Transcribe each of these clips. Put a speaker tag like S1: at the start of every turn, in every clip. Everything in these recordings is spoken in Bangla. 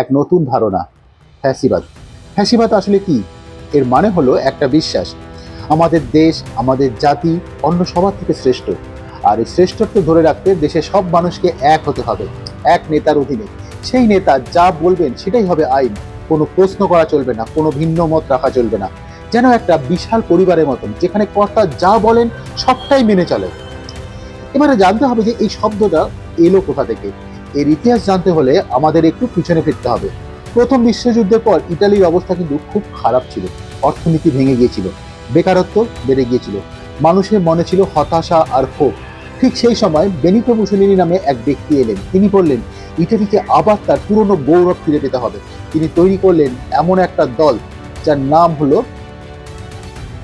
S1: এক নতুন ধারণা, ফ্যাসিবাদ। ফ্যাসিবাদ আসলে কি? এর মানে হলো একটা বিশ্বাস। আমাদের দেশ, আমাদের জাতি অন্য সবার থেকে শ্রেষ্ঠ। আর এই শ্রেষ্ঠত্ব ধরে রাখতে দেশের সব মানুষকে এক হতে হবে, এক নেতার অধীনে। সেই নেতা যা বলবেন সেটাই হবে আইন। কোনো প্রশ্ন করা চলবে না, কোনো ভিন্ন মত রাখা চলবে না। যেন একটা বিশাল পরিবারের মতন, যেখানে কর্তা যা বলেন সবটাই মেনে চলে। এবারে জানতে হবে যে এই শব্দটা এলো কোথা থেকে? এর ইতিহাস জানতে হলে আমাদের একটু পিছনে ফিরতে হবে। প্রথম বিশ্বযুদ্ধের পর ইটালির অবস্থা কিন্তু খুব খারাপ ছিল। অর্থনীতি ভেঙে গিয়েছিল। বেকারত্ব বেড়ে গিয়েছিল। মানুষের মনে ছিল হতাশা আর ক্ষোভ ঠিক সেই সময় বেনিটো মুসলিনি নামে এক ব্যক্তি এলেন। তিনি বললেন, ইটালিকে আবার তার পুরনো গৌরব ফিরে পেতে হবে। তিনি তৈরি করলেন এমন একটা দল, যার নাম হলো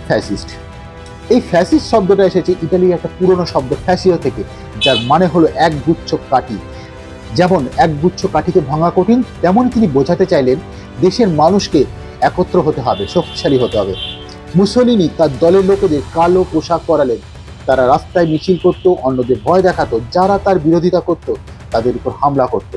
S1: ফ্যাসিস্ট। এই ফ্যাসিস্ট শব্দটা এসেছে ইটালির একটা পুরনো শব্দ, ফ্যাসিও থেকে, যার মানে হলো এক গুচ্ছ কাঠি যেমন এক গুচ্ছ কাঠিকে ভাঙা কঠিন, তেমন তিনি বোঝাতে চাইলেন দেশের মানুষকে একত্র হতে হবে, শক্তিশালী হতে হবে। মুসলিনি তার দলের লোকেদের কালো পোশাক পরালেন। তারা রাস্তায় মিছিল করত, অন্যদের ভয় দেখাতো, যারা তার বিরোধিতা করত, তাদের উপর হামলা করত।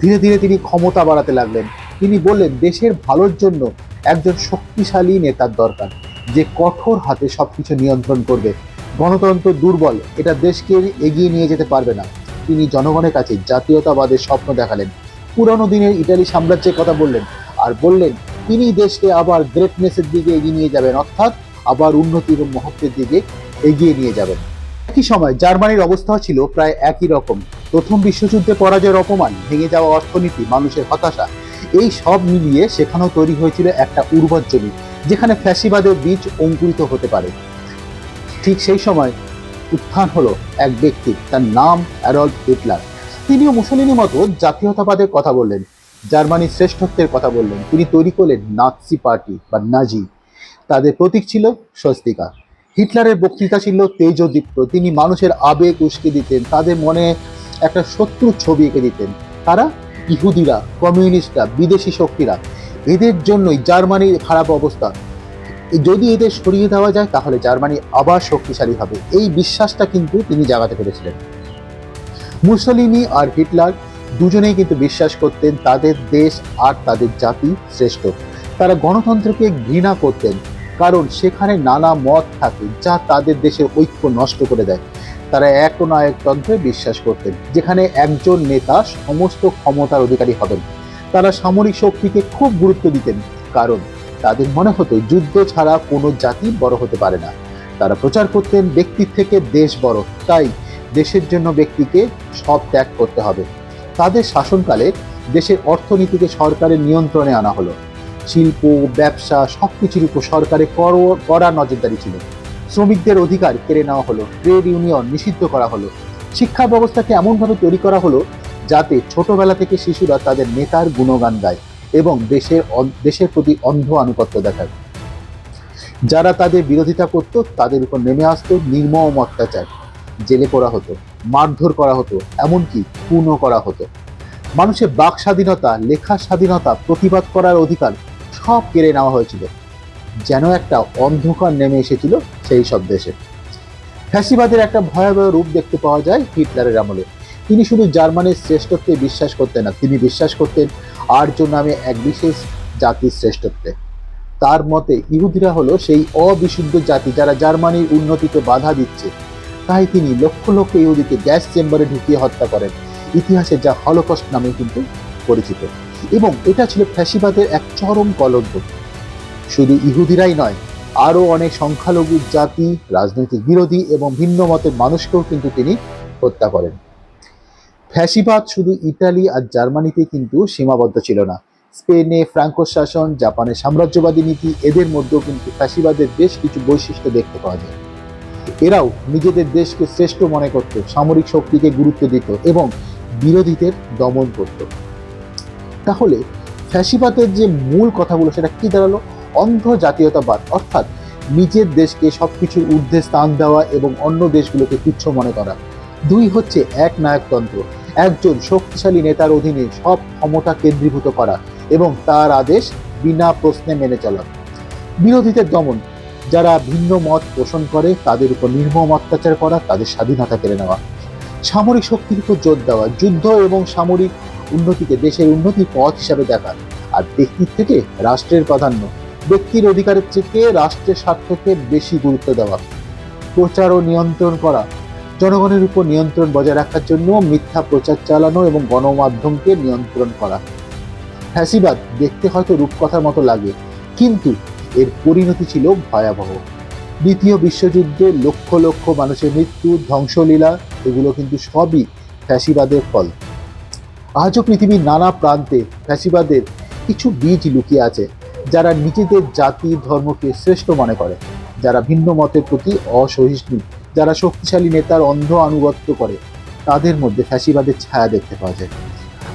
S1: ধীরে ধীরে তিনি ক্ষমতা বাড়াতে লাগলেন। তিনি বললেন, দেশের ভালোর জন্য একজন শক্তিশালী নেতার দরকার, যে কঠোর হাতে সবকিছু নিয়ন্ত্রণ করবে। গণতন্ত্র দুর্বল, এটা দেশকে এগিয়ে নিয়ে যেতে পারবে না। তিনি জনগণের কাছে জাতীয়তাবাদের স্বপ্ন দেখালেন। পুরানো দিনের ইটালি সাম্রাজ্যের কথা বললেন আর বললেন, তিনি দেশকে আবার গ্রেটনেসের দিকে এগিয়ে নিয়ে যাবেন, অর্থাৎ আবার উন্নতি এবং মহত্বের দিকে এগিয়ে নিয়ে যাবেন। একই সময় জার্মানির অবস্থাও ছিল প্রায় একই রকম। প্রথম বিশ্বযুদ্ধে পরাজয়ের অপমান, ভেঙে যাওয়া অর্থনীতি, মানুষের হতাশা, এই সব মিলিয়ে সেখানেও তৈরি হয়েছিল একটা উর্বর জমি, যেখানে ফ্যাসিবাদের বীজ অঙ্কুরিত হতে পারে। ঠিক সেই সময় উত্থান হলো এক ব্যক্তি, তার নাম অ্যাডলফ হিটলার। তিনিও মুসলিনের মতো জাতীয়তাবাদের কথা বললেন, জার্মানির শ্রেষ্ঠত্বের কথা বললেন। তিনি তৈরি করলেন নাৎসি পার্টি বা নাজি। তাদের প্রতীক ছিল স্বস্তিকা। হিটলারের বক্তৃতা ছিল তেজদীপ্ত তিনি মানুষের আবেগ উস্কে দিতেন, তাদের মনে একটা শত্রু ছবি এঁকে দিতেন। তারা ইহুদিরা, কমিউনিস্টরা, বিদেশি শক্তিরা। এদের জন্যই জার্মানির খারাপ অবস্থা। যদি এদের সরিয়ে দেওয়া যায়, তাহলে জার্মানি আবার শক্তিশালী হবে। এই বিশ্বাসটা কিন্তু তিনি জাগাতে পেরেছিলেন। মুসলিনি আর হিটলার দুজনেই কিন্তু বিশ্বাস করতেন, তাদের দেশ আর তাদের জাতি শ্রেষ্ঠ। তারা গণতন্ত্রকে ঘৃণা করতেন, কারণ সেখানে নানা মত থাকে যা তাদের দেশের ঐক্য নষ্ট করে দেয়। তারা একনায়কতন্ত্রে বিশ্বাস করতেন, যেখানে একজন নেতা সমস্ত ক্ষমতার অধিকারী হবেন। তারা সামরিক শক্তিকে খুব গুরুত্ব দিতেন, কারণ তাদের মনে হতো যুদ্ধ ছাড়া কোনো জাতি বড় হতে পারে না। তারা প্রচার করতেন ব্যক্তির থেকে দেশ বড়, তাই দেশের জন্য ব্যক্তিকে সব ত্যাগ করতে হবে। তাদের শাসনকালে দেশের অর্থনীতিকে সরকারের নিয়ন্ত্রণে আনা হলো। শিল্প, ব্যবসা সবকিছুর উপর সরকারের কর- কড়া নজরদারি ছিল। শ্রমিকদের অধিকার কেড়ে নেওয়া হলো, ট্রেড ইউনিয়ন নিষিদ্ধ করা হলো। শিক্ষা ব্যবস্থাকে এমনভাবে তৈরি করা হলো যাতে ছোটবেলা থেকে শিশুরা তাদের নেতার গুণগান গায়। এবং দেশের দেশের প্রতি অন্ধ আনুগত্য দেখায়। যারা তাদের বিরোধিতা করত, তাদের উপর নেমে আসতো নির্মম অত্যাচার। জেলে করা হতো, মারধর করা হতো, এমনকি খুনও করা হতো। মানুষের বাক স্বাধীনতা লেখার স্বাধীনতা প্রতিবাদ করার অধিকার সব কেড়ে নেওয়া হয়েছিল। যেন একটা অন্ধকার নেমে এসেছিল সেই সব দেশে। ফ্যাসিবাদের একটা ভয়াবহ রূপ দেখতে পাওয়া যায় হিটলারের আমলে। তিনি শুধু জার্মানির শ্রেষ্ঠত্বে বিশ্বাস করতেন না, তিনি বিশ্বাস করতেন আর্য নামে এক বিশেষ জাতির শ্রেষ্ঠত্বে। তার মতে ইহুদিরা হলো সেই অবিশুদ্ধ জাতি যারা জার্মানির উন্নতিতে বাধা দিচ্ছে। তাই তিনি লক্ষ লক্ষ ইহুদিকে গ্যাস চেম্বারে ঢুকিয়ে হত্যা করেন। ইতিহাসে যা হলোকস্ট নামে কিন্তু পরিচিত। এবং এটা ছিল ফ্যাসিবাদের এক চরম কলঙ্ক। শুধু ইহুদিরাই নয়, আরও অনেক সংখ্যালঘু জাতি, রাজনৈতিক বিরোধী এবং ভিন্ন মতের মানুষকেও কিন্তু তিনি হত্যা করেন। ফ্যাসিবাদ শুধু ইতালি আর জার্মানিতে কিন্তু সীমাবদ্ধ ছিল না। স্পেনে ফ্রাঙ্কো শাসন জাপানের সাম্রাজ্যবাদী নীতি, এদের মধ্যেও কিন্তু ফ্যাসিবাদের বেশ কিছু বৈশিষ্ট্য দেখতে পাওয়া যায়। এরাও নিজেদের দেশকে শ্রেষ্ঠ মনে করত, সামরিক শক্তিকে গুরুত্ব দিত এবং বিরোধীদের দমন করত। তাহলে ফ্যাসিবাদের যে মূল কথাগুলো সেটা কি দাঁড়াল? অন্ধ জাতীয়তাবাদ অর্থাৎ নিজের দেশকে সবকিছুর ঊর্ধ্বে স্থান দেওয়া এবং অন্য দেশগুলোকে তুচ্ছ মনে করা। দুই হচ্ছে এক নায়কতন্ত্র একজন শক্তিশালী নেতার অধীনে সব ক্ষমতা কেন্দ্রীভূত করা এবং তার আদেশ বিনা প্রশ্নে মেনে চলা। বিরোধীদের দমন। যারা ভিন্ন মত পোষণ করে, তাদের উপর নির্মম অত্যাচার করা, তাদের স্বাধীনতা কেড়ে নেওয়া। সামরিক শক্তির উপর জোর দেওয়া, যুদ্ধ এবং সামরিক উন্নতিকে দেশের উন্নতির পথ হিসাবে দেখা আর ব্যক্তির থেকে রাষ্ট্রের প্রাধান্য। ব্যক্তির অধিকারের থেকে রাষ্ট্রের স্বার্থকে বেশি গুরুত্ব দেওয়া। প্রচার ও নিয়ন্ত্রণ করা। জনগণের উপর নিয়ন্ত্রণ বজায় রাখার জন্য মিথ্যা প্রচার চালানো এবং গণমাধ্যমকে নিয়ন্ত্রণ করা। ফ্যাসিবাদ দেখতে হয়তো রূপকথার মতো লাগে, কিন্তু এর পরিণতি ছিল ভয়াবহ। দ্বিতীয় বিশ্বযুদ্ধে লক্ষ লক্ষ মানুষের মৃত্যু, ধ্বংসলীলা, এগুলো কিন্তু সবই ফ্যাসিবাদের ফল। আজও পৃথিবীর নানা প্রান্তে ফ্যাসিবাদের কিছু বীজ লুকিয়ে আছে, যারা নিজেদের জাতি, ধর্মকে শ্রেষ্ঠ মনে করে, যারা ভিন্ন মতের প্রতি অসহিষ্ণু। যারা শক্তিশালী নেতার অন্ধ আনুগত্য করে, তাদের মধ্যে ফ্যাসিবাদের ছায়া দেখতে পাওয়া যায়।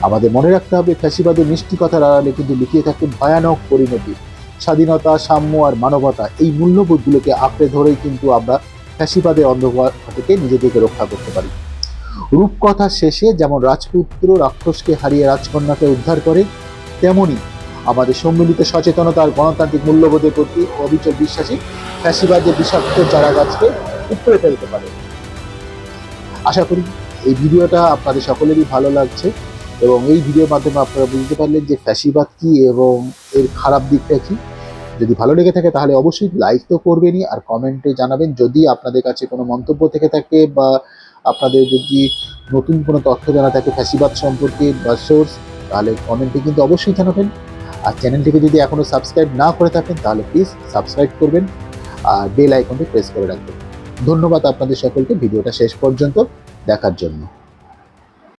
S1: আমাদের মনে রাখতে হবে, ফ্যাসিবাদের মিষ্টি কথার আড়ালে কিন্তু লুকিয়ে থাকে ভয়ানক পরিণতি। স্বাধীনতা, সাম্য আর মানবতা এই মূল্যবোধগুলোকে আঁকড়ে ধরেই কিন্তু আমরা ফ্যাসিবাদের অন্ধকার থেকে নিজেদেরকে রক্ষা করতে পারি। রূপকথা শেষে যেমন রাজপুত্র রাক্ষসকে হারিয়ে রাজকন্যাকে উদ্ধার করে, তেমনি আমাদের সম্মিলিত সচেতনতা আর গণতান্ত্রিক মূল্যবোধের প্রতি অবিচল বিশ্বাসী ফ্যাসিবাদের বিষাক্ত চারা উপরে ফেলতে পারে। আশা করি এই ভিডিওটা আপনাদের সকলেরই ভালো লাগছে এবং এই ভিডিওর মাধ্যমে আপনারা বুঝতে পারলেন যে ফ্যাসিবাদ কি এবং এর খারাপ দিকটা কি। যদি ভালো লেগে থাকে তাহলে অবশ্যই লাইক তো করবেনই আর কমেন্টে জানাবেন। যদি আপনাদের কাছে কোনো মন্তব্য থেকে থাকে বা আপনাদের যদি নতুন কোনো তথ্য জানা থাকে ফ্যাসিবাদ সম্পর্কে বা সোর্স তাহলে কমেন্টে কিন্তু অবশ্যই জানাবেন। আর চ্যানেলটিকে যদি এখনও সাবস্ক্রাইব না করে থাকেন, তাহলে প্লিজ সাবস্ক্রাইব করবেন। আর বেল আইকনটি প্রেস করে রাখবেন। ধন্যবাদ আপনাদের সকলকে। ভিডিওটা শেষ পর্যন্ত দেখার জন্য।